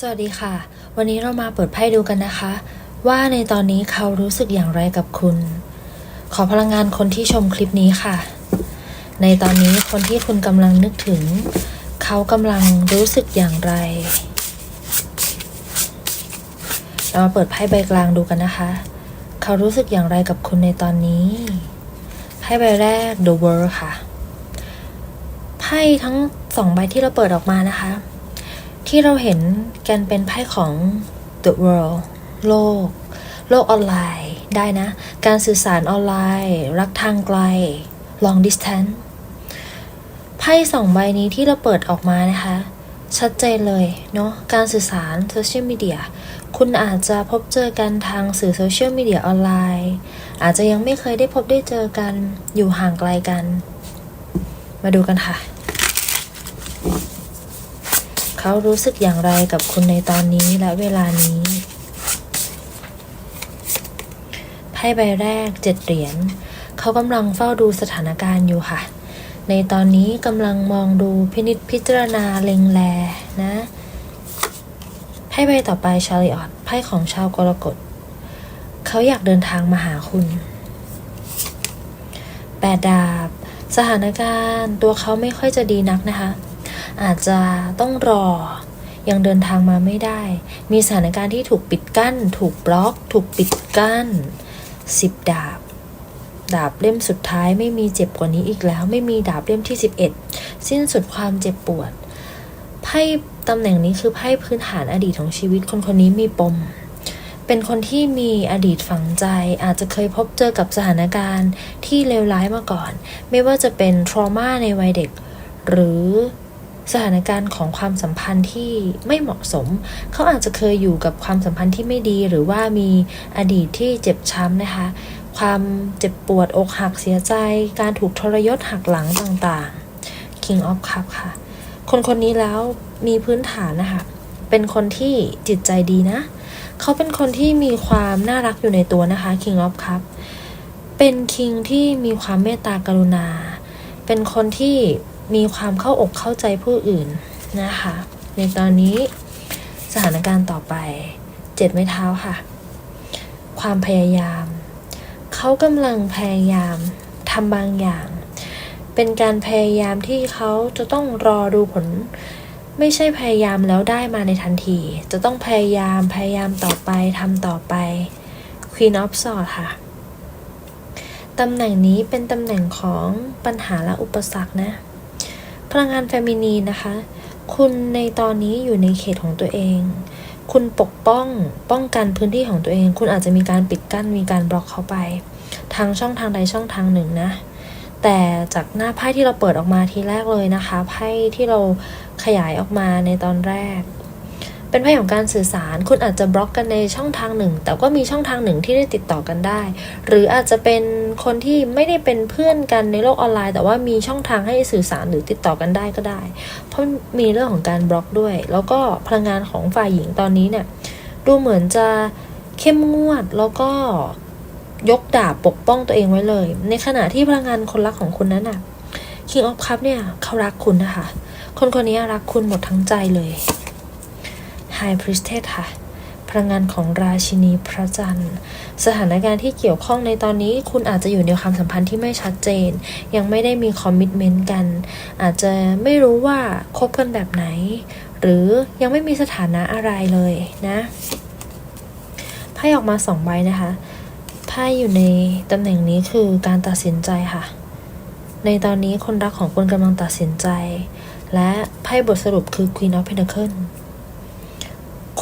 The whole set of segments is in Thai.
สวัสดีค่ะ วันนี้เรามาเปิดไพ่ดูกันนะคะ ว่าในตอนนี้เขารู้สึกอย่างไรกับคุณ ขอพลังงานคนที่ชมคลิปนี้ค่ะ ในตอนนี้คนที่คุณกำลังนึกถึง เขากำลังรู้สึกอย่างไร เรามาเปิดไพ่ใบกลางดูกันนะคะ เขารู้สึกอย่างไรกับคุณในตอนนี้ไพ่ใบแรก The World ค่ะไพ่ทั้งสองใบที่เราเปิดออกมานะคะ ที่เราเห็นกันเป็นไพ่ของ the world โลก โลกออนไลน์ได้นะ การสื่อสารออนไลน์ รักทางไกล long distance ไพ่สองใบนี้ที่เราเปิดออกมานะคะ ชัดเจนเลยเนาะการสื่อสารโซเชียลมีเดียคุณอาจจะพบเจอกันทางสื่อโซเชียลมีเดียออนไลน์ อาจจะยังไม่เคยได้พบได้เจอกันอยู่ห่างไกลกัน มาดูกันค่ะ เขารู้สึกอย่างไรกับคุณในตอนนี้และเวลานี้ ไพ่ใบแรกเจ็ดเหรียญเขากำลังเฝ้าดูสถานการณ์อยู่ค่ะ ในตอนนี้กำลังมองดูพินิจพิจารณาเล็งแลนะไพ่ใบต่อไปชาริออตไพ่ของชาวกรกฎเขาอยากเดินทางมาหาคุณแปดดาบ สถานการณ์ตัวเขาไม่ค่อยจะดีนักนะคะ อาจจะต้องรอ ยังเดินทางมาไม่ได้ มีสถานการณ์ที่ถูกปิดกั้น ถูกบล็อก ถูกปิดกั้นสิบดาบ ดาบเล่มสุดท้ายไม่มีเจ็บกว่านี้อีกแล้ว ไม่มีดาบเล่มที่ 11 สิ้นสุดความเจ็บปวดไพ่ตำแหน่งนี้คือไพ่พื้นฐานอดีตของชีวิตคนคนนี้มีปม เป็นคนที่มีอดีตฝังใจ อาจจะเคยพบเจอกับสถานการณ์ที่เลวร้ายมาก่อน ไม่ว่าจะเป็นทรมาในวัยเด็ก หรือ สถานการณ์ของความสัมพันธ์ที่ไม่เหมาะสม เขาอาจจะเคยอยู่กับความสัมพันธ์ที่ไม่ดี หรือว่ามีอดีตที่เจ็บช้ำนะคะ ความเจ็บปวดอกหักเสียใจ การถูกทรยศหักหลังต่างๆ King of Cup ค่ะ คนคนนี้แล้วมีพื้นฐานนะคะ เป็นคนที่จิตใจดีนะ เขาเป็นคนที่มีความน่ารักอยู่ในตัวนะคะ King of Cup เป็นคิงที่มีความเมตตากรุณา เป็นคนที่ มีความเข้าอกเข้าใจผู้อื่นนะคะ ในตอนนี้สถานการณ์ต่อไปเจ็ดไม้เท้าค่ะ ความพยายาม เขากำลังพยายามทำบางอย่าง เป็นการพยายามที่เขาจะต้องรอดูผล ไม่ใช่พยายามแล้วได้มาในทันที จะต้องพยายามพยายามต่อไปทำต่อไป Queen of Swords ค่ะตำแหน่งนี้เป็นตำแหน่งของปัญหาและอุปสรรคนะ ลังงานเฟมินีนนะคะ คุณในตอนนี้อยู่ในเขตของตัวเอง คุณปกป้องป้องกันพื้นที่ของตัวเอง คุณอาจจะมีการปิดกั้นมีการบล็อกเขาไปทางช่องทางใดช่องทางหนึ่งนะแต่จากหน้าไพ่ที่เราเปิดออกมาทีแรกเลยนะคะไพ่ที่เราขยายออกมาในตอนแรก เป็นไพ่ของการสื่อสาร คุณอาจจะบล็อกกันในช่องทางหนึ่ง แต่ก็มีช่องทางหนึ่งที่ได้ติดต่อกันได้ หรืออาจจะเป็นคนที่ไม่ได้เป็นเพื่อนกันในโลกออนไลน์ แต่ว่ามีช่องทางให้สื่อสารหรือติดต่อกันได้ก็ได้ เพราะมีเรื่องของการบล็อกด้วย แล้วก็พลังงานของฝ่ายหญิงตอนนี้เนี่ยดูเหมือนจะเข้มงวดแล้วก็ยกดาบปกป้องตัวเองไว้เลย ในขณะที่พลังงานคนรักของคุณนั้นน่ะ King of Cup เนี่ยเขารักคุณนะคะ คนคนนี้รักคุณหมดทั้งใจเลย High Priestess ค่ะ พลังงานของราชินีพระจันทร์ สถานการณ์ที่เกี่ยวข้องในตอนนี้ คุณอาจจะอยู่ในความสัมพันธ์ที่ไม่ชัดเจน ยังไม่ได้มีคอมมิชเมนต์กัน อาจจะไม่รู้ว่าคบกันแบบไหน หรือยังไม่มีสถานะอะไรเลยนะไพ่ออกมาสองใบนะคะไพ่อยู่ในตำแหน่งนี้คือการตัดสินใจค่ะ ในตอนนี้คนรักของคุณกำลังตัดสินใจ และไพ่บทสรุปคือ Queen of Pentacles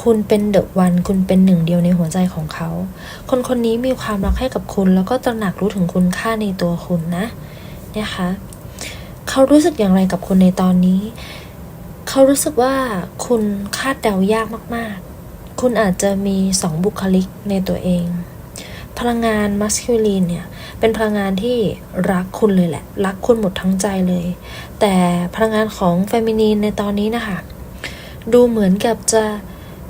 คุณเป็นเดอะวัน คุณเป็นหนึ่งเดียวในหัวใจของเขา คนคนนี้มีความรักให้กับคุณ แล้วก็ตระหนักรู้ถึงคุณค่าในตัวคุณนะเนี่ยคะเขารู้สึกอย่างไรกับคุณในตอนนี้ เขารู้สึกว่าคุณคาดเดายากมาก ๆ คุณอาจจะมีสองบุคลิกในตัวเอง พลังงานมัสคิลีนเนี่ยเป็นพลังงานที่รักคุณเลยแหละ รักคุณหมดทั้งใจเลย แต่พลังงานของเฟมินีนในตอนนี้นะคะ ดูเหมือนกับจะ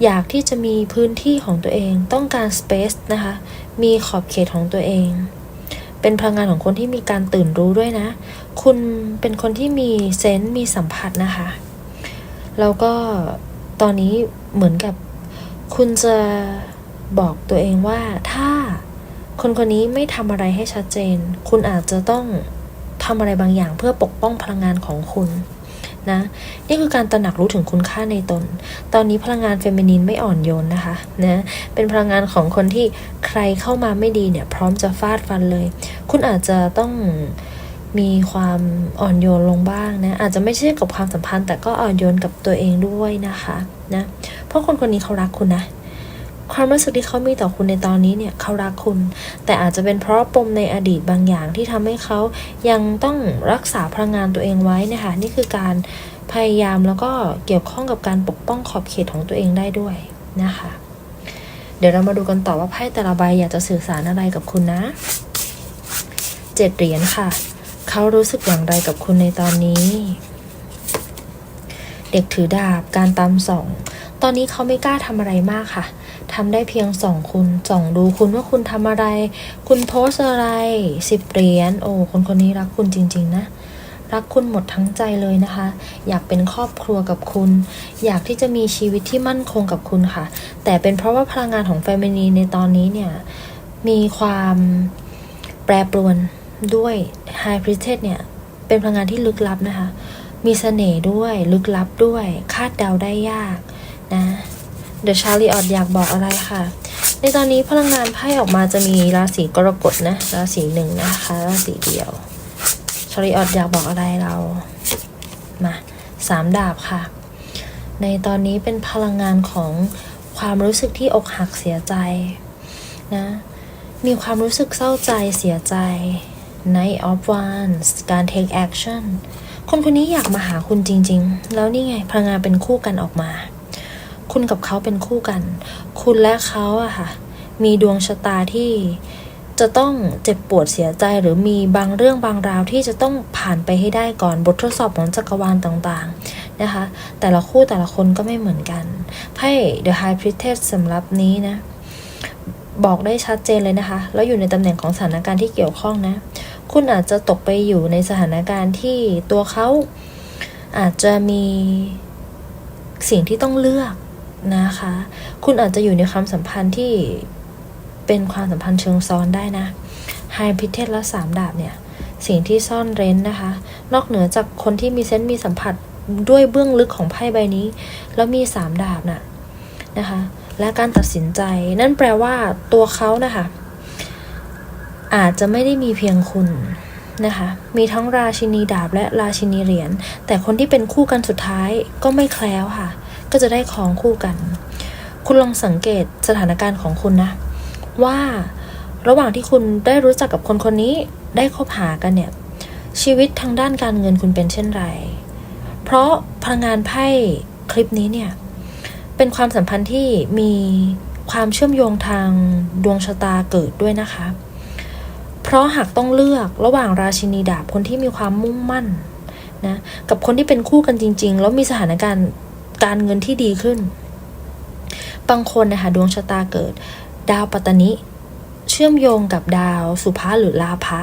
อยากที่จะมีพื้นที่ของตัวเองต้องการ space นะคะ มีขอบเขตของตัวเอง เป็นพลังงานของคนที่มีการตื่นรู้ด้วยนะ คุณเป็นคนที่มีเซนส์มีสัมผัสนะคะ แล้วก็ตอนนี้เหมือนกับ คุณจะบอกตัวเองว่าถ้าคนคนนี้ไม่ทำอะไรให้ชัดเจน คุณอาจจะต้องทำอะไรบางอย่างเพื่อปกป้องพลังงานของคุณ นะนี่คือการตระหนักรู้ถึงคุณค่าในตน ตอนนี้พลังงานเฟมินินไม่อ่อนโยนนะคะนะเป็นพลังงานของคนที่ใครเข้ามาไม่ดีเนี่ย พร้อมจะฟาดฟันเลย คุณอาจจะต้องมีความอ่อนโยนลงบ้างนะอาจจะไม่ใช่กับความสัมพันธ์ แต่ก็อ่อนโยนกับตัวเองด้วยนะคะนะเพราะคนคนนี้เขารักคุณนะ ความรู้สึกที่เขามีต่อคุณในตอนนี้เนี่ยเขารักคุณ แต่อาจจะเป็นเพราะปมในอดีตบางอย่างที่ทำให้เขายังต้องรักษาพลังงานตัวเองไว้นะคะนี่คือการพยายามแล้วก็เกี่ยวข้องกับการปกป้องขอบเขตของตัวเองได้ด้วยนะคะ เดี๋ยวเรามาดูกันต่อว่าไพ่แต่ละใบอยากจะสื่อสารอะไรกับคุณนะเจ็ดเหรียญค่ะ เขารู้สึกอย่างไรกับคุณในตอนนี้ เด็กถือดาบการตามส่อง ตอนนี้เขาไม่กล้าทำอะไรมากค่ะ ทำได้เพียงส่องคุณส่องดูคุณว่าคุณทำอะไร คุณโพสอะไรสิบเหรียญโอ้คนคนนี้รักคุณจริง ๆ นะรักคุณหมดทั้งใจเลยนะคะ อยากเป็นครอบครัวกับคุณ อยากที่จะมีชีวิตที่มั่นคงกับคุณค่ะ แต่เป็นเพราะว่าพลังงานของแฟมินีในตอนนี้เนี่ย มีความแปรปรวนด้วยไฮพริเทสเนี่ย เป็นพลังงานที่ลึกลับนะคะ มีเสน่ห์ด้วย ลึกลับด้วย คาดเดาได้ยากนะ เดอะชาลีออดอยากบอกอะไรค่ะ ในตอนนี้พลังงานไพ่ออกมาจะมีราศีกรกฎนะราศีหนึ่งนะคะราศีเดียวชาลีออดอยากบอกอะไรเรามาสามดาบค่ะ ในตอนนี้เป็นพลังงานของความรู้สึกที่อกหักเสียใจนะมีความรู้สึกเศร้าใจเสียใจ Night of Wands การ take action คนคนนี้อยากมาหาคุณจริง ๆ แล้วนี่ไงพลังงานเป็นคู่กันออกมา คุณกับเขาเป็นคู่กัน คุณและเขาอะค่ะ มีดวงชะตาที่จะต้องเจ็บปวดเสียใจหรือมีบางเรื่องบางราวที่จะต้องผ่านไปให้ได้ก่อนบททดสอบของจักรวาลต่างๆนะคะ แต่ละคู่แต่ละคนก็ไม่เหมือนกันไพ่ The High Priestess สำหรับนี้นะ บอกได้ชัดเจนเลยนะคะ แล้วอยู่ในตำแหน่งของสถานการณ์ที่เกี่ยวข้องนะ คุณอาจจะตกไปอยู่ในสถานการณ์ที่ตัวเขาอาจจะมีสิ่งที่ต้องเลือก นะคะ คุณอาจจะอยู่ในความสัมพันธ์ที่เป็นความสัมพันธ์เชิงซ้อนได้นะไฮพิเทสและสามดาบเนี่ยสิ่งที่ซ่อนเร้นนะคะ นอกเหนือจากคนที่มีเซนต์มีสัมผัสด้วยเบื้องลึกของไพ่ใบนี้ แล้วมีสามดาบน่ะนะคะ และการตัดสินใจ นั่นแปลว่าตัวเขานะคะ อาจจะไม่ได้มีเพียงคุณนะคะ มีทั้งราชินีดาบและราชินีเหรียญแต่คนที่เป็นคู่กันสุดท้ายก็ไม่แคล้วค่ะ ก็จะได้ครองคู่กัน คุณลองสังเกตสถานการณ์ของคุณนะ ว่าระหว่างที่คุณได้รู้จักกับคนคนนี้ได้คบหากันเนี่ย ชีวิตทางด้านการเงินคุณเป็นเช่นไร เพราะพลังงานไพ่คลิปนี้เนี่ย เป็นความสัมพันธ์ที่มีความเชื่อมโยงทางดวงชะตาเกิดด้วยนะคะ เพราะหากต้องเลือกระหว่างราชินีดาบคนที่มีความมุ่งมั่นนะกับคนที่เป็นคู่กันจริง ๆ แล้วมีสถานการณ์ การเงินที่ดีขึ้น บางคนนะคะดวงชะตาเกิด ดาวปัตตนิ เชื่อมโยงกับดาวสุภาหรือลาภะ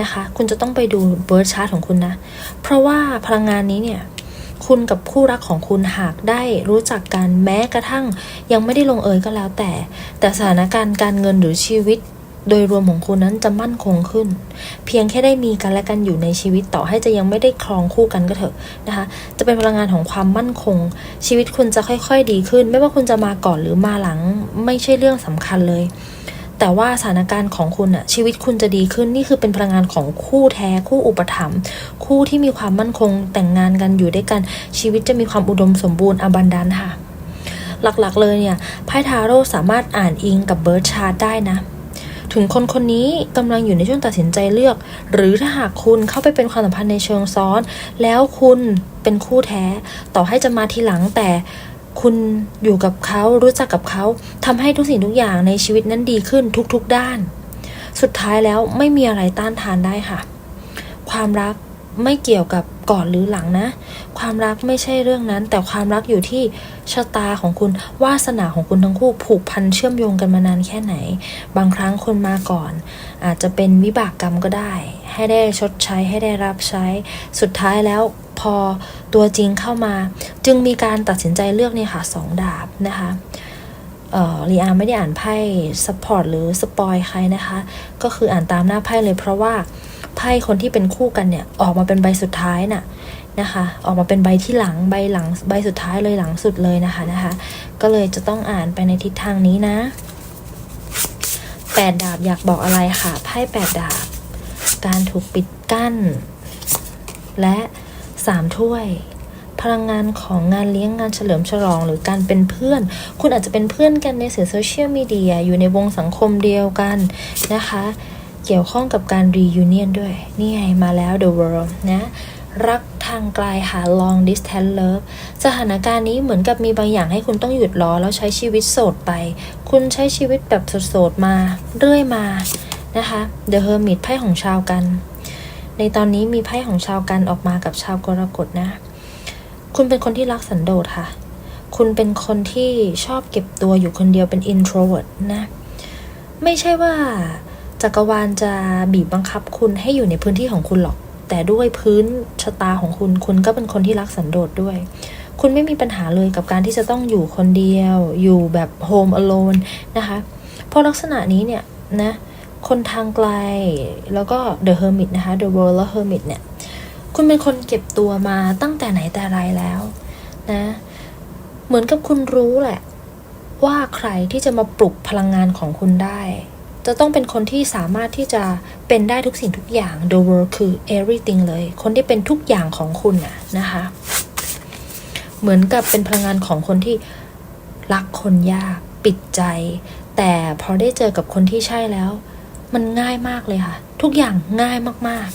นะคะ คุณจะต้องไปดูเบิร์ดชาร์ตของคุณนะ เพราะว่าพลังงานนี้เนี่ย คุณกับคู่รักของคุณหากได้รู้จักกันแม้กระทั่ง ยังไม่ได้ลงเอยก็แล้วแต่ แต่สถานการณ์การเงินหรือชีวิต โดยรวมของคุณนั้นจะมั่นคงขึ้น เพียงแค่ได้มีกันและกันอยู่ในชีวิตต่อให้จะยังไม่ได้ครองคู่กันก็เถอะนะคะ จะเป็นพลังงานของความมั่นคง ชีวิตคุณจะค่อย ๆ ดีขึ้น ไม่ว่าคุณจะมาก่อนหรือมาหลัง ไม่ใช่เรื่องสำคัญเลย แต่ว่าสถานการณ์ของคุณอะชีวิตคุณจะดีขึ้นนี่คือเป็นพลังงานของคู่แท้ คู่อุปถัมภ์คู่ที่มีความมั่นคง แต่งงานกันอยู่ด้วยกัน ชีวิตจะมีความอุดมสมบูรณ์อบันดันค่ะหลักๆเลยเนี่ยไพ่ทาโร่สามารถอ่านอิงกับเบิร์ดชาร์ได้นะ ถึงคนคนนี้กำลังอยู่ในช่วงตัดสินใจเลือก หรือถ้าหากคุณเข้าไปเป็นความสัมพันธ์ในเชิงซ้อน แล้วคุณเป็นคู่แท้ ต่อให้จะมาทีหลังแต่คุณอยู่กับเขารู้จักกับเขาทำให้ทุกสิ่งทุกอย่างในชีวิตนั้นดีขึ้นทุกๆด้าน สุดท้ายแล้วไม่มีอะไรต้านทานได้ค่ะ ความรักไม่เกี่ยวกับ ก่อนหรือหลังนะ ความรักไม่ใช่เรื่องนั้น แต่ความรักอยู่ที่ชะตาของคุณวาสนาของคุณทั้งคู่ผูกพันเชื่อมโยงกันมานานแค่ไหน บางครั้งคนมาก่อน อาจจะเป็นวิบากกรรมก็ได้ ให้ได้ชดใช้ให้ได้รับใช้ สุดท้ายแล้วพอตัวจริงเข้ามา จึงมีการตัดสินใจเลือกเนี่ยค่ะสองดาบนะคะเอ่อลีอาไม่ได้อ่านไพ่สปอร์ตหรือสปอยใครนะคะ ก็คืออ่านตามหน้าไพ่เลยเพราะว่า ไพ่คนที่เป็นคู่กันเนี่ยออกมาเป็นใบสุดท้ายน่ะนะคะ ออกมาเป็นใบที่หลังใบหลังใบสุดท้ายเลยหลังสุดเลยนะคะนะคะ ก็เลยจะต้องอ่านไปในทิศทางนี้นะแปดดาบอยากบอกอะไรค่ะไพ่แปดดาบ การถูกปิดกั้น และสามถ้วยพลังงานของงานเลี้ยงงานเฉลิมฉลอง หรือการเป็นเพื่อน คุณอาจจะเป็นเพื่อนกันในสื่อโซเชียลมีเดียอยู่ในวงสังคมเดียวกันนะคะ เกี่ยวข้องกับการ reunion ด้วย นี่ไงมาแล้ว the world นะ รักทางไกลหา long distance love สถานการณ์นี้เหมือนกับมีบางอย่างให้คุณต้องหยุดรอแล้วใช้ชีวิตโสดไป คุณใช้ชีวิตแบบโสดๆมา เรื่อยมานะคะ the hermit ไพ่ของชาวกัน ในตอนนี้มีไพ่ของชาวกันออกมากับชาวกรกฎนะ คุณเป็นคนที่รักสันโดษค่ะ คุณเป็นคนที่ชอบเก็บตัวอยู่คนเดียวเป็น introvert นะ ไม่ใช่ว่า จักรวาลจะบีบบังคับคุณให้อยู่ในพื้นที่ของคุณหรอก แต่ด้วยพื้นชะตาของคุณ คุณก็เป็นคนที่รักสันโดษด้วย คุณไม่มีปัญหาเลยกับการที่จะต้องอยู่คนเดียว อยู่แบบ home alone นะคะ เพราะลักษณะนี้เนี่ยนะ คนทางไกล แล้วก็ the hermit นะคะ the world และ hermit เนี่ย คุณเป็นคนเก็บตัวมาตั้งแต่ไหนแต่ไรแล้วนะ เหมือนกับคุณรู้แหละ ว่าใครที่จะมาปลุกพลังงานของคุณได้ จะต้องเป็นคนที่สามารถที่จะเป็นได้ทุกสิ่งทุกอย่าง the world คือ everything เลย คนที่เป็นทุกอย่างของคุณน่ะนะคะ เหมือนกับเป็นพลังงานของคนที่รักคนยากปิดใจ แต่พอได้เจอกับคนที่ใช่แล้ว มันง่ายมากเลยค่ะ ทุกอย่างง่ายมาก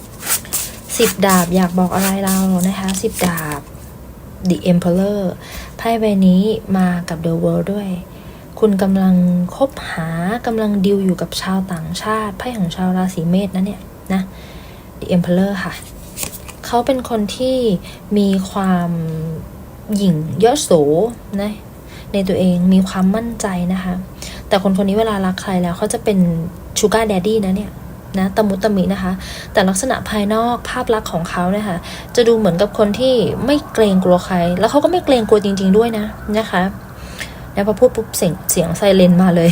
ๆสิบดาบอยากบอกอะไรเรานะคะสิบดาบ The Emperor ไพ่ใบนี้มากับ The World ด้วย คุณกำลังคบหากำลังดิวอยู่กับชาวต่างชาติไพ่ของชาวราศีเมษนะเนี่ยนะ The Emperor ค่ะ เขาเป็นคนที่มีความหยิ่งยโสนะในตัวเองมีความมั่นใจนะคะ แต่คนคนนี้เวลารักใครแล้วเขาจะเป็นชูการ์แดดดี้นะเนี่ยนะตะมุตะมินะคะ แต่ลักษณะภายนอกภาพลักษณ์ของเขาเนี่ยค่ะ จะดูเหมือนกับคนที่ไม่เกรงกลัวใคร แล้วเขาก็ไม่เกรงกลัวจริง ๆด้วยนะนะคะ แล้วพอพูดปุ๊บเสียงเสียงไซเรนมาเลย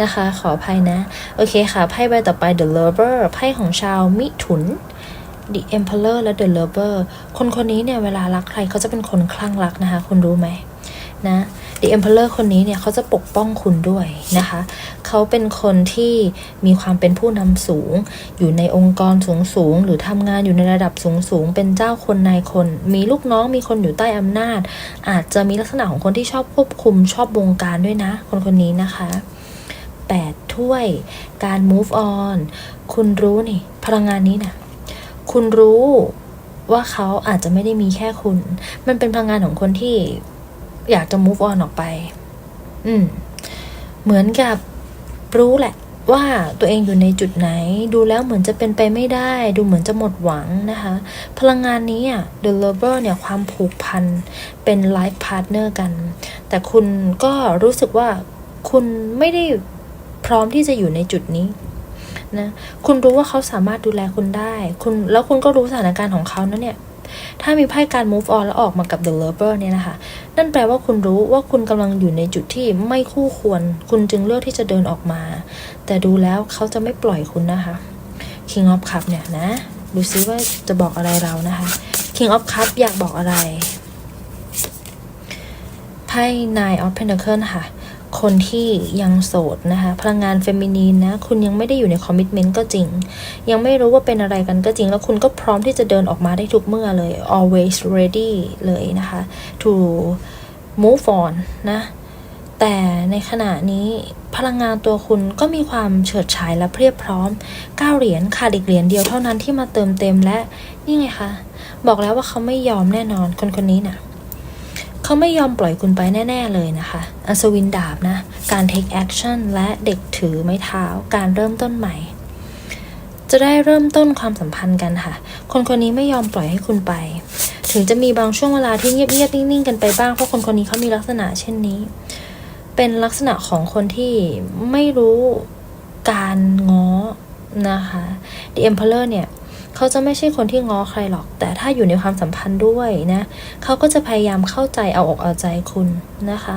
นะคะ ขออภัยนะ โอเคค่ะ ไพ่ใบต่อไป The Lover ไพ่ของชาวมิถุน The Emperor และ The Lover คนคนนี้เนี่ยเวลารักใครเขาจะเป็นคนคลั่งรักนะคะ คุณรู้ไหมนะ The Emperor คนนี้เนี่ยเขาจะปกป้องคุณด้วยนะคะ เขาเป็นคนที่มีความเป็นผู้นำสูง อยู่ในองค์กรสูงสูง หรือทำงานอยู่ในระดับสูงสูง เป็นเจ้าคนนายคน มีลูกน้องมีคนอยู่ใต้อำนาจ อาจจะมีลักษณะของคนที่ชอบควบคุมชอบบงการด้วยนะ คนคนนี้นะคะแปดถ้วย การ move on คุณรู้นี่ พลังงานนี้นะคุณรู้ว่าเขาอาจจะไม่ได้มีแค่คุณ มันเป็นพลังงานของคนที่อยากจะ move on ออกไป อืม เหมือนกับ รู้แหละว่าตัวเองอยู่ในจุดไหน ดูแล้วเหมือนจะเป็นไปไม่ได้ ดูเหมือนจะหมดหวังนะคะ พลังงานนี้อะ The Lover เนี่ยความผูกพันเป็น life partner กัน แต่คุณก็รู้สึกว่าคุณไม่ได้พร้อมที่จะอยู่ในจุดนี้นะคุณรู้ว่าเขาสามารถดูแลคุณได้ คุณแล้วคุณก็รู้สถานการณ์ของเขานะเนี่ย ถ้ามีไพ่การ move on แล้วออกมากับ the lover เนี่ยนะคะ นั่นแปลว่าคุณรู้ว่าคุณกำลังอยู่ในจุดที่ไม่คู่ควร คุณจึงเลือกที่จะเดินออกมา แต่ดูแล้วเขาจะไม่ปล่อยคุณนะคะ King of Cup เนี่ยนะ ดูซิว่าจะบอกอะไรเรานะคะ King of Cup อยากบอกอะไร ไพ่ Nine of Pentacles ค่ะ คนที่ยังโสดนะคะพลังงานเฟมินีนนะคุณยังไม่ได้อยู่ในคอมมิชเมนต์ก็จริง ยังไม่รู้ว่าเป็นอะไรกันก็จริง แล้วคุณก็พร้อมที่จะเดินออกมาได้ทุกเมื่อเลย always ready เลยนะคะ to move on นะแต่ในขณะนี้พลังงานตัวคุณก็มีความเฉิดฉายและเพียบพร้อมก้าเหรียญขาดอีกเหรียญเดียวเท่านั้นที่มาเติมเต็มและนี่ไงคะ บอกแล้วว่าเขาไม่ยอมแน่นอนคนคนนี้น่ะ เขาไม่ยอมปล่อยคุณไปแน่ ๆ เลยนะคะ อัศวินดาบนะ การ take action และเด็กถือไม้เท้า การเริ่มต้นใหม่ จะได้เริ่มต้นความสัมพันธ์กันค่ะ คนคนนี้ไม่ยอมปล่อยให้คุณไป ถึงจะมีบางช่วงเวลาที่เงียบๆนิ่งๆกันไปบ้าง เพราะคนคนนี้เขามีลักษณะเช่นนี้ เป็นลักษณะของคนที่ไม่รู้การง้อนะคะ The Emperor เนี่ย เขาจะไม่ใช่คนที่ง้อใครหรอก แต่ถ้าอยู่ในความสัมพันธ์ด้วยนะเขาก็จะพยายามเข้าใจเอาอกเอาใจคุณนะคะ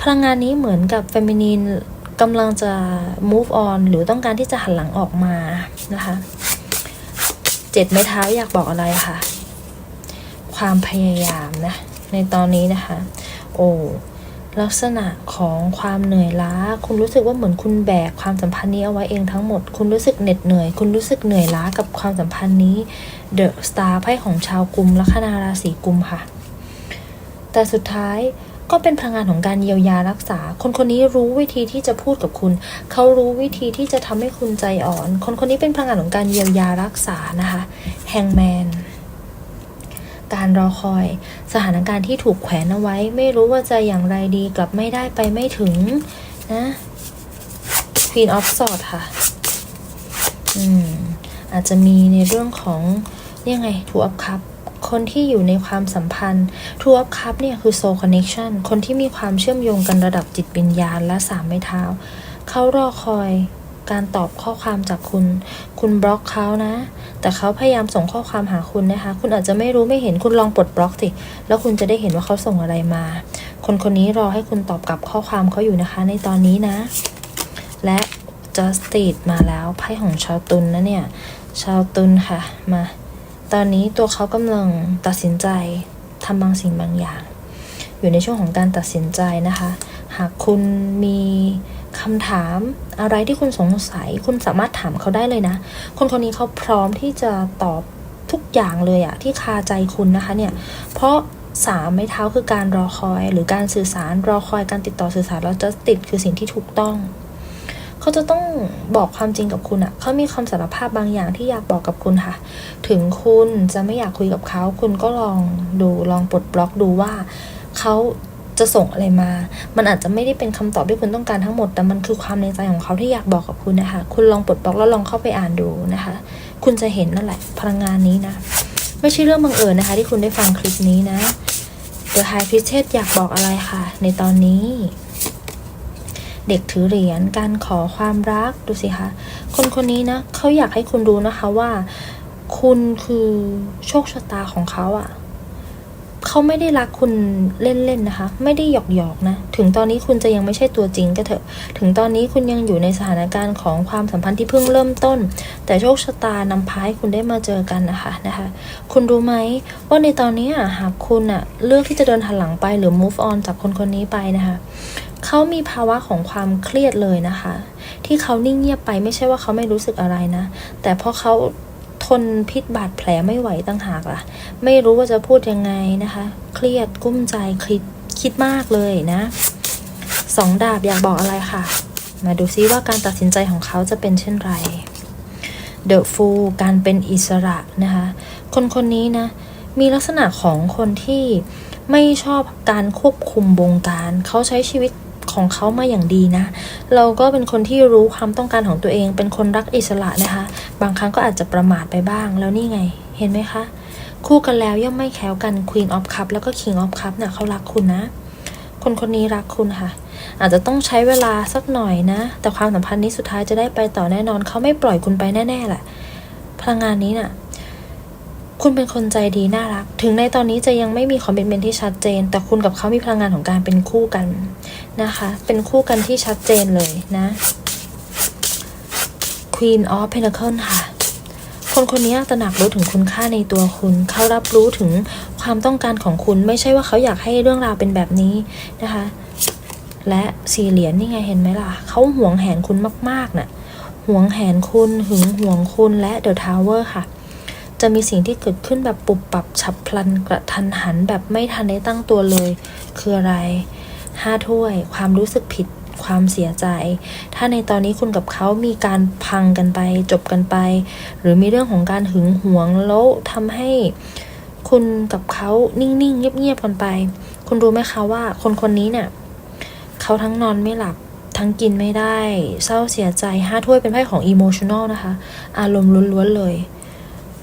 พลังงานนี้เหมือนกับเฟมินีนกำลังจะ move on หรือต้องการที่จะหันหลังออกมานะคะเจ็ดไม้เท้าอยากบอกอะไรคะความพยายามนะ ในตอนนี้นะคะ โอ้ ลักษณะของความเหนื่อยล้า คุณรู้สึกว่าเหมือนคุณแบกความสัมพันธ์นี้เอาไว้เองทั้งหมด คุณรู้สึกเหน็ดเหนื่อย คุณรู้สึกเหนื่อยล้ากับความสัมพันธ์นี้เดอะสตาร์ไพ่ของชาวกุมลัคนาราศีกุมค่ะ แต่สุดท้ายก็เป็นพลังงานของการเยียวยารักษา คนคนนี้รู้วิธีที่จะพูดกับคุณ เขารู้วิธีที่จะทำให้คุณใจอ่อน คนคนนี้เป็นพลังงานของการเยียวยารักษานะคะแฮงแมน การรอคอย สถานการณ์ที่ถูกแขวนเอาไว้ ไม่รู้ว่าจะอย่างไรดีกลับไม่ได้ไปไม่ถึงนะ Queen of Swords ค่ะ อืม อาจจะมีในเรื่องของยังไง Two of Cups คนที่อยู่ในความสัมพันธ์ Two of Cups เนี่ยคือ Soul Connection คนที่มีความเชื่อมโยงกันระดับจิตวิญญาณและสามไม้เท้า เขารอคอย การตอบข้อความจากคุณ คุณบล็อกเขานะ แต่เขาพยายามส่งข้อความหาคุณนะคะ คุณอาจจะไม่รู้ไม่เห็นคุณลองปลดบล็อกสิ แล้วคุณจะได้เห็นว่าเขาส่งอะไรมา คนคนนี้รอให้คุณตอบกลับข้อความเขาอยู่นะคะ ในตอนนี้นะ และ Justice มาแล้วไพ่ของชาวตุลนนะเนี่ย ชาวตุลค่ะ มา ตอนนี้ตัวเขากำลังตัดสินใจทำบางสิ่งบางอย่าง อยู่ในช่วงของการตัดสินใจนะคะ หากคุณมี คำถามอะไรที่คุณสงสัย คุณสามารถถามเขาได้เลยนะ คนคนนี้เขาพร้อมที่จะตอบทุกอย่างเลยอะที่คาใจคุณนะคะเนี่ย เพราะสามไม้เท้าคือการรอคอย หรือการสื่อสารรอคอยการติดต่อสื่อสารแล้วจะติดคือสิ่งที่ถูกต้อง เขาจะต้องบอกความจริงกับคุณอะเขามีคำสารภาพบางอย่างที่อยากบอกกับคุณค่ะ ถึงคุณจะไม่อยากคุยกับเขา คุณก็ลองดูลองปลดบล็อกดูว่าเขา จะส่งอะไรมา มันอาจจะไม่ได้เป็นคำตอบที่คุณต้องการทั้งหมด แต่มันคือความในใจของเขาที่อยากบอกกับคุณนะคะ คุณลองปลดบล็อกแล้วลองเข้าไปอ่านดูนะคะ คุณจะเห็นนั่นแหละพลังงานนี้นะ ไม่ใช่เรื่องบังเอิญนะคะ ที่คุณได้ฟังคลิปนี้นะ The High Priestess อยากบอกอะไรค่ะ ในตอนนี้ เด็กถือเหรียญ การขอความรัก ดูสิคะ คนคนนี้นะเขาอยากให้คุณรู้นะคะว่า คุณคือโชคชะตาของเขาอะ่ะ เขาไม่ได้รักคุณเล่นๆนะคะ ไม่ได้หยอกๆนะ ถึงตอนนี้คุณจะยังไม่ใช่ตัวจริงก็เถอะ ถึงตอนนี้คุณยังอยู่ในสถานการณ์ของความสัมพันธ์ที่เพิ่งเริ่มต้น แต่โชคชะตานำพาให้คุณได้มาเจอกันนะคะนะคะ คุณรู้ไหมว่าในตอนนี้หากคุณอะเลือกที่จะเดินหันหลังไปหรือ move on จากคนคนนี้ไปนะคะเขามีภาวะของความเครียดเลยนะคะ ที่เขานิ่งเงียบไปไม่ใช่ว่าเขาไม่รู้สึกอะไรนะ แต่เพราะเขา ทนพิษบาดแผลไม่ไหวตั้งหากล่ะ ไม่รู้ว่าจะพูดยังไงนะคะ เครียดกุ้มใจคิดคิดมากเลยนะสองดาบอยากบอกอะไรค่ะ มาดูซิว่าการตัดสินใจของเขาจะเป็นเช่นไรเดอะฟูการเป็นอิสระนะคะ คนคนนี้นะ มีลักษณะของคนที่ไม่ชอบการควบคุมวงการ เขาใช้ชีวิต ของเขามาอย่างดีนะ เราก็เป็นคนที่รู้ความต้องการของตัวเอง เป็นคนรักอิสระนะคะ บางครั้งก็อาจจะประมาทไปบ้าง แล้วนี่ไง เห็นไหมคะ คู่กันแล้วย่อมไม่แค้วกัน Queen of Cup แล้วก็ King of Cup เนี่ยเขารักคุณนะ คนคนนี้รักคุณค่ะ อาจจะต้องใช้เวลาสักหน่อยนะ แต่ความสัมพันธ์นี้สุดท้ายจะได้ไปต่อแน่นอน เขาไม่ปล่อยคุณไปแน่ๆแหละ พลังงานนี้น่ะ คุณเป็นคนใจดีน่ารัก ถึงในตอนนี้จะยังไม่มีคอมเมนต์ที่ชัดเจน แต่คุณกับเขามีพลังงานของการเป็นคู่กันนะคะ เป็นคู่กันที่ชัดเจนเลยนะ Queen of Pentacles ค่ะ คนคนนี้ตระหนักรู้ถึงคุณค่าในตัวคุณ เขารับรู้ถึงความต้องการของคุณ ไม่ใช่ว่าเขาอยากให้เรื่องราวเป็นแบบนี้นะคะ และสี่เหรียญนี่ไงเห็นไหมล่ะ เขาห่วงแหนคุณมากๆน่ะห่วงแหนคุณหึงห่วงคุณและ The Tower ค่ะ จะมีสิ่งที่เกิดขึ้นแบบปุบปับฉับพลันกระทันหันแบบไม่ทันได้ตั้งตัวเลย คืออะไรห้าถ้วย ความรู้สึกผิดความเสียใจ ถ้าในตอนนี้คุณกับเขามีการพังกันไป จบกันไป หรือมีเรื่องของการหึงหวงแล้วทำให้คุณกับเขานิ่งๆ เงียบๆกันไป คุณรู้ไหมคะว่าคนคนนี้เนี่ยเขาทั้งนอนไม่หลับทั้งกินไม่ได้ เศร้าเสียใจห้าถ้วยเป็นไพ่ของอิโมชัน a ลนะคะ อารมณ์ล้วนๆเลย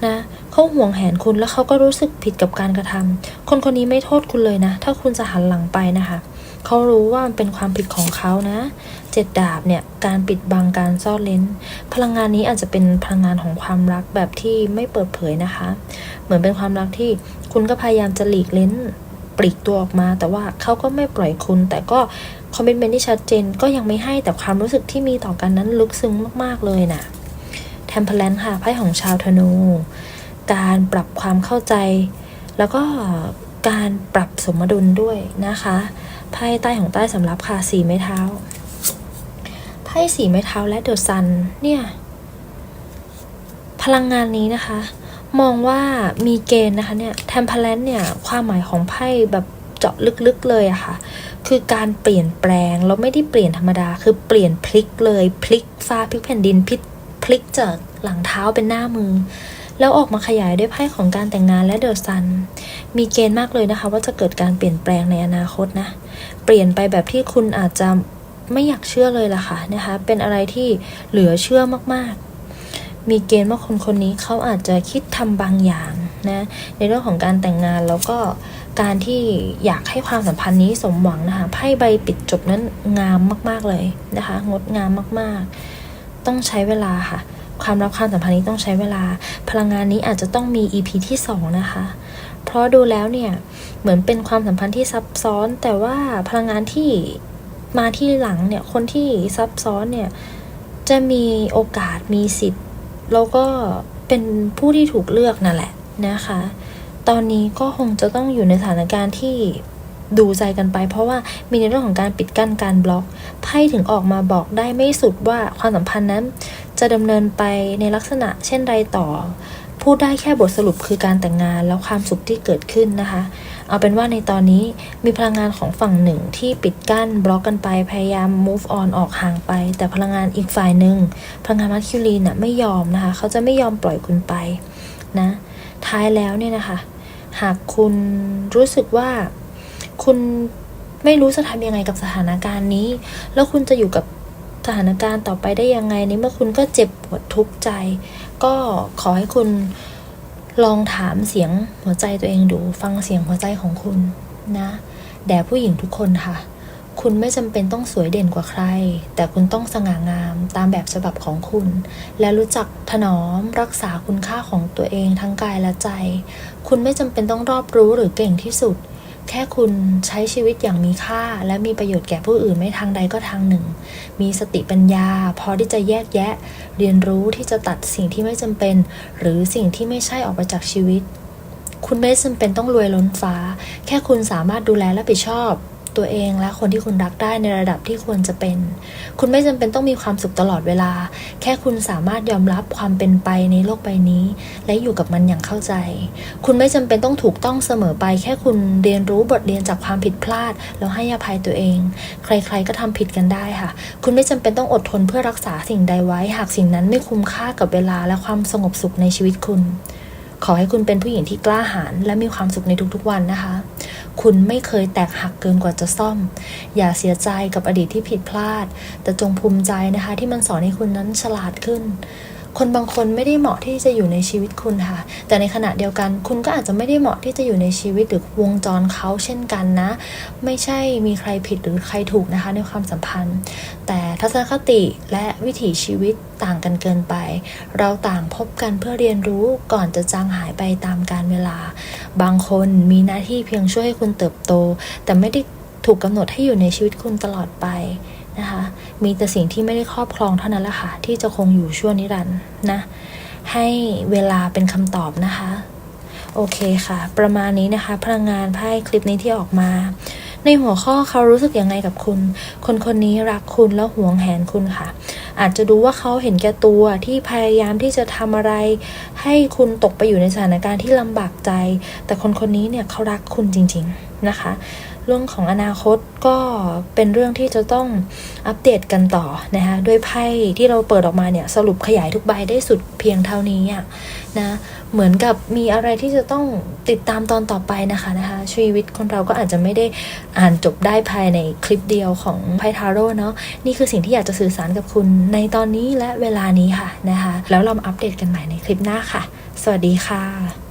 นะเขาห่วงแหนคุณแล้วเขาก็รู้สึกผิดกับการกระทำคนคนนี้ไม่โทษคุณเลยนะ ถ้าคุณจะหันหลังไปนะคะเขารู้ว่ามันเป็นความผิดของเขานะเจ็ดดาบเนี่ยการปิดบังการซ่อนเลนพลังงานนี้อาจจะเป็นพลังงานของความรักแบบที่ไม่เปิดเผยนะคะ เหมือนเป็นความรักที่คุณก็พยายามจะหลีกเล้นปลีกตัวออกมา แต่ว่าเขาก็ไม่ปล่อยคุณ แต่ก็คอมมิชเมนที่ชัดเจนก็ยังไม่ให้แต่ความรู้สึกที่มีต่อกันนั้นลึกซึ้งมากๆเลยน่ะ เทมเพลนค่ะไพ่ของชาวธนู การปรับความเข้าใจ แล้วก็การปรับสมดุลด้วยนะคะไพ่ใต้ของใต้สำรับค่ะสีไม้เท้าไพ่สีไม้เท้าและเดอะซันเนี่ยพลังงานนี้นะคะ มองว่ามีเกณฑ์นะคะเนี่ยแทมเพลนเนี่ยความหมายของไพ่แบบเจาะลึกๆเลยอะค่ะ คือการเปลี่ยนแปลงเราไม่ได้เปลี่ยนธรรมดา คือเปลี่ยนพลิกเลยพลิกฟ้าพลิกแผ่นดินพลิก พลิกจากหลังเท้าเป็นหน้ามือ แล้วออกมาขยายด้วยไพ่ของการแต่งงานและเดอะซัน มีเกณฑ์มากเลยนะคะ ว่าจะเกิดการเปลี่ยนแปลงในอนาคตนะ เปลี่ยนไปแบบที่คุณอาจจะไม่อยากเชื่อเลยล่ะค่ะนะคะ เป็นอะไรที่เหลือเชื่อมากๆ มีเกณฑ์ว่าคนคนนี้เขาอาจจะคิดทำบางอย่างนะในเรื่องของการแต่งงานแล้วก็การที่อยากให้ความสัมพันธ์นี้สมหวังนะคะไพ่ใบปิดจบนั้นงามมาก ๆเลยนะคะ งดงามมากๆ ต้องใช้เวลาค่ะ ความรักความสัมพันธ์นี้ต้องใช้เวลา พลังงานนี้อาจจะต้องมี EP ที่สองนะคะ เพราะดูแล้วเนี่ย เหมือนเป็นความสัมพันธ์ที่ซับซ้อน แต่ว่าพลังงานที่มาที่หลังเนี่ย คนที่ซับซ้อนเนี่ย จะมีโอกาสมีสิทธิ์ แล้วก็เป็นผู้ที่ถูกเลือกนั่นแหละนะคะ ตอนนี้ก็คงจะต้องอยู่ในสถานการณ์ที่ ดูใจกันไป เพราะว่ามีในเรื่องของการปิดกั้นการบล็อกไพ่ถึงออกมาบอกได้ไม่สุดว่าความสัมพันธ์นั้น จะดำเนินไปในลักษณะเช่นไรต่อ พูดได้แค่บทสรุปคือการแต่งงานแล้วความสุขที่เกิดขึ้นนะคะ เอาเป็นว่าในตอนนี้มีพลังงานของฝั่งหนึ่งที่ปิดกั้นบล็อกกันไปพยายาม move on ออกห่างไป แต่พลังงานอีกฝ่ายหนึ่งพลังงานมัคคิลีนน่ะไม่ยอมนะคะเขาจะไม่ยอมปล่อยคุณไปนะท้ายแล้วเนี่ยนะคะ หากคุณรู้สึกว่า คุณไม่รู้จะทำยังไงกับสถานการณ์นี้ แล้วคุณจะอยู่กับสถานการณ์ต่อไปได้ยังไงในเมื่อคุณก็เจ็บปวดทุกข์ใจ ก็ขอให้คุณลองถามเสียงหัวใจตัวเองดู ฟังเสียงหัวใจของคุณนะแด่ผู้หญิงทุกคนค่ะ คุณไม่จำเป็นต้องสวยเด่นกว่าใคร แต่คุณต้องสง่างามตามแบบฉบับของคุณ และรู้จักถนอมรักษาคุณค่าของตัวเองทั้งกายและใจ คุณไม่จำเป็นต้องรอบรู้หรือเก่งที่สุด แค่คุณใช้ชีวิตอย่างมีค่า และมีประโยชน์แก่ผู้อื่นไม่ทางใดก็ทางหนึ่ง มีสติปัญญา พอที่จะแยกแยะ เรียนรู้ที่จะตัดสิ่งที่ไม่จำเป็น หรือสิ่งที่ไม่ใช่ออกไปจากชีวิต คุณไม่จำเป็นต้องรวยล้นฟ้า แค่คุณสามารถดูแลและรับผิดชอบ ตัวเองและคนที่คุณรักได้ในระดับที่ควรจะเป็น คุณไม่จำเป็นต้องมีความสุขตลอดเวลา แค่คุณสามารถยอมรับความเป็นไปในโลกใบนี้ และอยู่กับมันอย่างเข้าใจ คุณไม่จำเป็นต้องถูกต้องเสมอไป แค่คุณเรียนรู้บทเรียนจากความผิดพลาด แล้วให้อภัยตัวเอง ใครๆก็ทำผิดกันได้ค่ะ คุณไม่จำเป็นต้องอดทนเพื่อรักษาสิ่งใดไว้ หากสิ่งนั้นไม่คุ้มค่ากับเวลาและความสงบสุขในชีวิตคุณ ขอให้คุณเป็นผู้หญิงที่กล้าหาญและมีความสุขในทุกๆวันนะคะ คุณไม่เคยแตกหักเกินกว่าจะซ่อม อย่าเสียใจกับอดีตที่ผิดพลาด แต่จงภูมิใจนะคะ ที่มันสอนให้คุณนั้นฉลาดขึ้น คนบางคนไม่ได้เหมาะที่จะอยู่ในชีวิตคุณค่ะ แต่ในขณะเดียวกัน คุณก็อาจจะไม่ได้เหมาะที่จะอยู่ในชีวิตหรือวงจรเขาเช่นกันนะ ไม่ใช่มีใครผิดหรือใครถูกนะคะในความสัมพันธ์ แต่ทัศนคติและวิถีชีวิตต่างกันเกินไป เราต่างพบกันเพื่อเรียนรู้ก่อนจะจางหายไปตามกาลเวลา บางคนมีหน้าที่เพียงช่วยให้คุณเติบโต แต่ไม่ได้ถูกกำหนดให้อยู่ในชีวิตคุณตลอดไปนะคะ มีแต่สิ่งที่ไม่ได้ครอบครองเท่านั้นแหละค่ะ ที่จะคงอยู่ชั่วนิรันด์นะ ให้เวลาเป็นคำตอบนะคะ โอเคค่ะ ประมาณนี้นะคะ พลังงานไพ่คลิปนี้ที่ออกมา ในหัวข้อเขารู้สึกยังไงกับคุณ คนคนนี้รักคุณแล้วหวงแหนคุณค่ะ อาจจะดูว่าเขาเห็นแก่ตัวที่พยายามที่จะทำอะไร ให้คุณตกไปอยู่ในสถานการณ์ที่ลำบากใจ แต่คนคนนี้เนี่ยเขารักคุณจริง ๆนะคะ เรื่องของอนาคตก็เป็นเรื่องที่จะต้องอัปเดตกันต่อนะคะด้วยไพ่ที่เราเปิดออกมาเนี่ยสรุปขยายทุกใบได้สุดเพียงเท่านี้อะนะเหมือนกับมีอะไรที่จะต้องติดตามตอนต่อไปนะคะนะคะชีวิตคนเราก็อาจจะไม่ได้อ่านจบได้ภายในคลิปเดียวของไพ่ทาโร่เนาะนี่คือสิ่งที่อยากจะสื่อสารกับคุณในตอนนี้และเวลานี้ค่ะนะคะแล้วเรามาอัปเดตกันใหม่ในคลิปหน้าค่ะ สวัสดีค่ะ